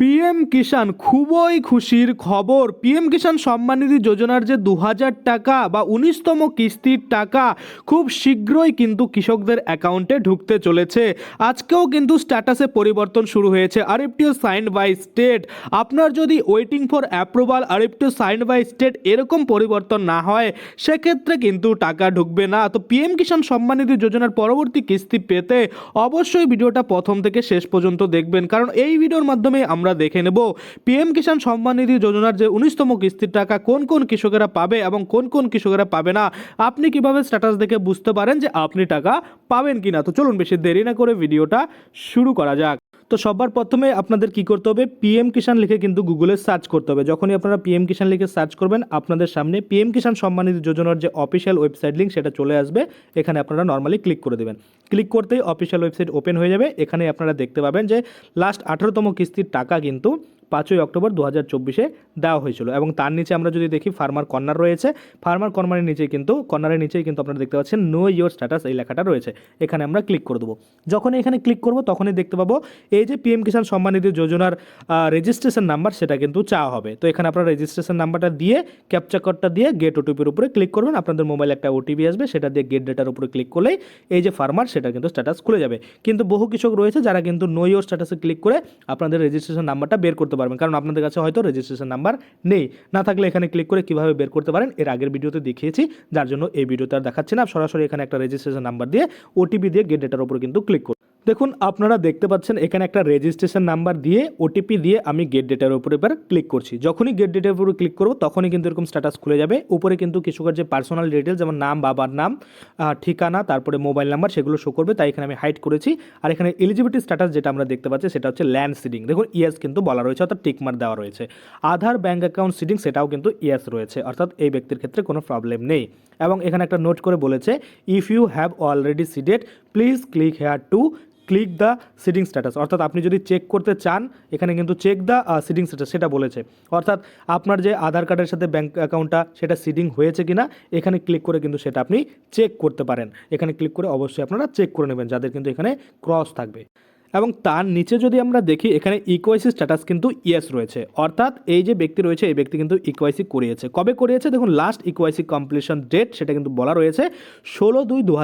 PM কিষাণ খুবই খুশির খবর। পিএম কিষাণ সম্মান নিধি যোজনার যে দু হাজার টাকা বা উনিশতম কিস্তির টাকা খুব শীঘ্রই কিন্তু কৃষকদের অ্যাকাউন্টে ঢুকতে চলেছে। আজকেও কিন্তু স্ট্যাটাসে পরিবর্তন শুরু হয়েছে। আর একটিও সাইন বাই স্টেট। আপনার যদি ওয়েটিং ফর অ্যাপ্রুভাল আর একটু সাইন বাই স্টেট এরকম পরিবর্তন না হয়, সেক্ষেত্রে কিন্তু টাকা ঢুকবে না। তো পিএম কিষাণ সম্মান নিধি যোজনার পরবর্তী কিস্তি পেতে অবশ্যই ভিডিওটা প্রথম থেকে শেষ পর্যন্ত দেখবেন। কারণ এই ভিডিওর মাধ্যমে আমরা দেখে নেব। পিএম কিষাণ সম্মান নিধি যোজনার যে উনিশতম কিস্তির টাকা কোন কোন কৃষকেরা পাবে এবং কোন কোন কৃষকেরা পাবে না, আপনি কীভাবে স্ট্যাটাস দেখে বুঝতে পারেন যে আপনি টাকা পাবেন কিনা? তো চলুন বেশি দেরি না করে ভিডিওটা শুরু করা যাক। তো সবার প্রথমে আপনাদের কি করতে হবে? পিএম কিষাণ লিখে কিন্তু গুগলে সার্চ করতে হবে। যখনই আপনারা পিএম কিষাণ লিখে সার্চ করবেন, আপনাদের সামনে পিএম কিষাণ সম্মানিত যোজনার যে অফিসিয়াল ওয়েবসাইট লিঙ্ক সেটা চলে আসবে। এখানে আপনারা নর্মালি ক্লিক করে দেবেন। ক্লিক করতেই অফিসিয়াল ওয়েবসাইট ওপেন হয়ে যাবে। এখানে আপনারা দেখতে পাবেন যে লাস্ট আঠারোতম কিস্তির টাকা কিন্তু পাঁচই অক্টোবর দু হাজার চব্বিশে দেওয়া হয়েছিল। এবং তার নিচে আমরা যদি দেখি, ফার্মার কর্নার রয়েছে। ফার্মার কর্নারের নিচে কিন্তু, কর্নারের নিচেই কিন্তু আপনারা দেখতে পাচ্ছেন নো ইয়োর স্ট্যাটাস এই লেখাটা রয়েছে। এখানে আমরা ক্লিক করে দেবো। যখন এখানে ক্লিক করব, তখনই দেখতে পাবো, এই যে পিএম কিষাণ সম্মান নিধি যোজনার রেজিস্ট্রেশন নাম্বার সেটা কিন্তু চাওয়া হবে। তো এখানে আপনারা রেজিস্ট্রেশন নাম্বারটা দিয়ে ক্যাপচা কোডটা দিয়ে গেট ওটিপির উপরে ক্লিক করবেন। আপনাদের মোবাইলে একটা ওটিপি আসবে, সেটা দিয়ে গেট ডেটার উপরে ক্লিক করলেই এই যে ফার্মার সেটা কিন্তু স্ট্যাটাস খুলে যাবে। কিন্তু বহু কৃষক রয়েছে, যারা কিন্তু নো ইয়োর স্ট্যাটাসে ক্লিক করে আপনাদের রেজিস্ট্রেশন নাম্বারটা বের করতে পারবেন। কারণ আপনাদের কাছে হয়তো রেজিস্ট্রেশন নাম্বার নেই। না থাকলে এখানে ক্লিক করে কীভাবে বের করতে পারেন, এর আগের ভিডিওতে দেখিয়েছি, যার জন্য এই ভিডিওতে আর দেখাচ্ছি না। সরাসরি এখানে একটা রেজিস্ট্রেশন নাম্বার দিয়ে ওটিপি দিয়ে গেট ডেটার ওপর কিন্তু ক্লিক করুন। দেখুন, আপনারা দেখতে পাচ্ছেন, এখানে একটা রেজিস্ট্রেশন নাম্বার দিয়ে ওটিপি দিয়ে আমি গেট ডেটার উপরে এবার ক্লিক করছি। যখনই গেট ডেটার উপরে ক্লিক করব, তখনই কিন্তু এরকম স্ট্যাটাস খুলে যাবে। উপরে কিন্তু কৃষকের যে পার্সোনাল ডিটেলস যেমন নাম, বাবার নাম ঠিকানা, তারপরে মোবাইল নাম্বার সেগুলো শো করবে, তাই এখানে আমি হাইড করেছি। আর এখানে এলিজিবিলিটি স্ট্যাটাস যেটা আমরা দেখতে পাচ্ছি, সেটা হচ্ছে ল্যান্ড সিডিং দেখুন ইয়েস কিন্তু বলা রয়েছে, অর্থাৎ টিকমার দেওয়া রয়েছে। আধার ব্যাঙ্ক অ্যাকাউন্ট সিডিং সেটাও কিন্তু ইয়েস রয়েছে। অর্থাৎ এই ব্যক্তির ক্ষেত্রে কোনো প্রবলেম নেই। এবং এখানে একটা নোট করে বলেছে if you have already seeded please click here to click the seeding status অর্থাৎ আপনি যদি চেক করতে চান, এখানে কিন্তু চেক দ্য সিটিং স্ট্যাটাস সেটা বলেছে। অর্থাৎ আপনার যে আধার কার্ডের সাথে ব্যাঙ্ক অ্যাকাউন্টটা সেটা সিডিং হয়েছে কিনা, এখানে ক্লিক করে কিন্তু সেটা আপনি চেক করতে পারেন। এখানে ক্লিক করে অবশ্যই আপনারা চেক করে নেবেন, যাদের কিন্তু এখানে ক্রস থাকবে। এবং তার নিচে যদি আমরা দেখি, এখানে ইকোয়াইসি স্ট্যাটাস কিন্তু ইয়েস রয়েছে। অর্থাৎ এই যে ব্যক্তি রয়েছে, এই ব্যক্তি কিন্তু ইকোয়াইসি করিয়েছে। কবে করিয়েছে? দেখুন লাস্ট ইকোয়াইসি কমপ্লিশন ডেট সেটা কিন্তু বলা রয়েছে, ষোলো দুই দু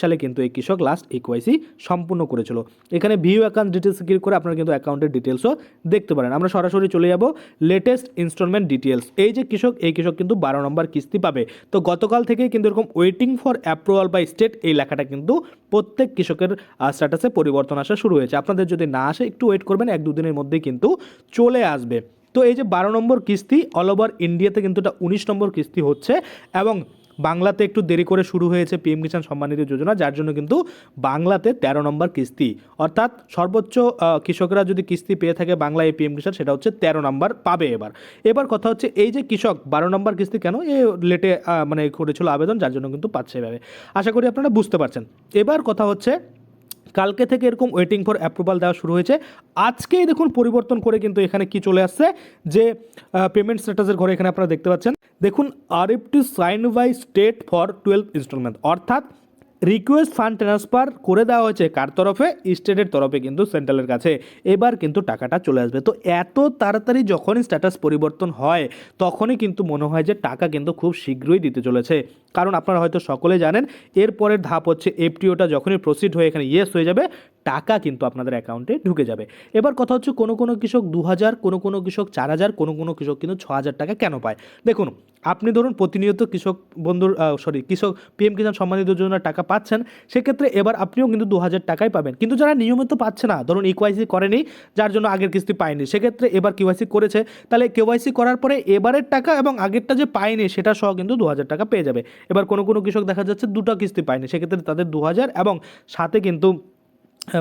সালে কিন্তু এই কৃষক লাস্ট ইকোয়াইসি সম্পূর্ণ করেছিল। এখানে ভিউ অ্যাকাউন্ট ডিটেলস ক্লিক করে আপনারা কিন্তু অ্যাকাউন্টের ডিটেলসও দেখতে পারেন। আমরা সরাসরি চলে যাব লেটেস্ট ইনস্টলমেন্ট ডিটেলস এই যে কৃষক, এই কৃষক কিন্তু বারো নম্বর কিস্তি পাবে। তো গতকাল থেকে কিন্তু এরকম waiting for approval by state এই লেখাটা কিন্তু প্রত্যেক কৃষকের স্ট্যাটাসে পরিবর্তন আসা শুরু হয়েছে। আপনাদের যদি না আসে, একটু ওয়েট করবেন এক দুদিনের মধ্যেই কিন্তু চলে আসবে। তো এই যে বারো নম্বর কিস্তি অল ওভার ইন্ডিয়াতে কিন্তু এটা উনিশ নম্বর কিস্তি হচ্ছে এবং বাংলাতে একটু দেরি করে শুরু হয়েছে পিএম কিষাণ সম্মান নিধি যোজনা যার জন্য কিন্তু বাংলাতে তেরো নম্বর কিস্তি। অর্থাৎ সর্বোচ্চ কৃষকরা যদি কিস্তি পেয়ে থাকে বাংলায় পিএম কিষাণ সেটা হচ্ছে তেরো নম্বর পাবে এবার। এবার কথা হচ্ছে এই যে কৃষক, বারো নম্বর কিস্তি কেন? এ লেটে মানে করেছিল আবেদন, যার জন্য কিন্তু পাচ্ছে এভাবে। আশা করি আপনারা বুঝতে পারছেন। এবার কথা হচ্ছে কালকে থেকে এরকম ওয়েটিং ফর অ্যাপ্রুভাল দেওয়া শুরু হয়েছে। আজকেই দেখুন পরিবর্তন করে কিন্তু এখানে কি চলে আসছে, যে পেমেন্ট স্ট্যাটাসের ঘরে এখানে আপনারা দেখতে পাচ্ছেন। দেখুন আর F to sign by state for twelve installment অর্থাৎ রিকোয়েস্ট ফান্ড ট্রান্সফার করে দেওয়া হয়েছে কার তরফে? স্টেটের তরফে কিন্তু সেন্ট্রালের কাছে। এবার কিন্তু টাকাটা চলে আসবে। তো এত তাড়াতাড়ি যখনই স্ট্যাটাস পরিবর্তন হয়, তখনই কিন্তু মনে হয় যে টাকা কিন্তু খুব শীঘ্রই দিতে চলেছে। কারণ আপনারা হয়তো সকলে জানেন, এরপরের ধাপ হচ্ছে এফটিওটা যখনই প্রসিড হয়ে এখানে ইয়েস হয়ে যাবে টাকা কিন্তু আপনাদের অ্যাকাউন্টে ঢুকে যাবে। এবার কথা হচ্ছে কোনো কোনো কৃষক দু হাজার কোনো কোনো কৃষক চার হাজার কোনো কোনো কৃষক কিন্তু ছ হাজার টাকা কেন পায়? দেখুন, আপনি ধরুন প্রতিনিয়ত কৃষক বন্ধুর সরি কৃষক পিএম কিষাণ সম্মানিত যোজনার টাকা পাচ্ছেন, সেক্ষেত্রে এবার আপনিও কিন্তু দু হাজার টাকাই পাবেন। কিন্তু যারা নিয়মিত পাচ্ছে না, ধরুন ইকোয়াইসি করেনি, যার জন্য আগের কিস্তি পায়নি, সেক্ষেত্রে এবার কেওয়াইসি করেছে, তাহলে কেওয়াইসি করার পরে এবারের টাকা এবং আগেরটা যে পায়নি, সেটা সহ কিন্তু দু হাজার টাকা পেয়ে যাবে। এবার কোনো কোনো কৃষক দেখা যাচ্ছে দুটো কিস্তি পায়নি, সেক্ষেত্রে তাদের দু হাজার এবং সাথে কিন্তু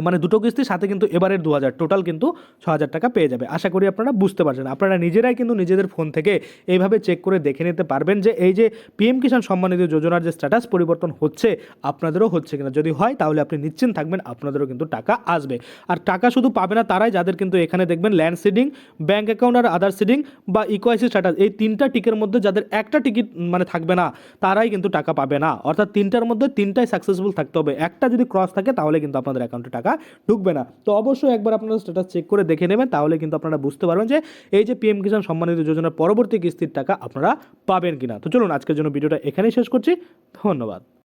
মানে দুটো কিস্তির সাথে কিন্তু এবারের দু হাজার। টোটাল কিন্তু ছ হাজার টাকা পেয়ে যাবে। আশা করি আপনারা বুঝতে পারছেন। আপনারা নিজেরাই কিন্তু নিজেদের ফোন থেকে এইভাবে চেক করে দেখে নিতে পারবেন যে এই যে পিএম কিষাণ সম্মানিত যোজনার যে স্ট্যাটাস পরিবর্তন হচ্ছে, আপনাদেরও হচ্ছে কিনা? যদি হয়, তাহলে আপনি নিশ্চিন্ত থাকবেন, আপনাদেরও কিন্তু টাকা আসবে। আর টাকা শুধু পাবে না তারাই, যাদের কিন্তু এখানে দেখবেন ল্যান্ড সিডিং ব্যাঙ্ক অ্যাকাউন্ট আর আদার সিডিং বা ইকোয়াইসি স্ট্যাটাস এই তিনটা টিকের মধ্যে যাদের একটা টিকিট মানে থাকবে না, তারাই কিন্তু টাকা পাবে না। অর্থাৎ তিনটার মধ্যে তিনটাই সাকসেসফুল থাকতে হবে। একটা যদি ক্রস থাকে, তাহলে কিন্তু আপনাদের অ্যাকাউন্টে টাকা ঢুকবে না। তো অবশ্যই একবার আপনারা স্ট্যাটাস চেক করে দেখে নেবেন, তাহলে কিন্তু আপনারা বুঝতে পারবেন যে এই যে পিএম কিষাণ সম্মানিত যোজনার পরবর্তী কিস্তির টাকা আপনারা পাবেন কিনা। তো চলুন আজকের জন্য ভিডিওটা এখানেই শেষ করছি। ধন্যবাদ।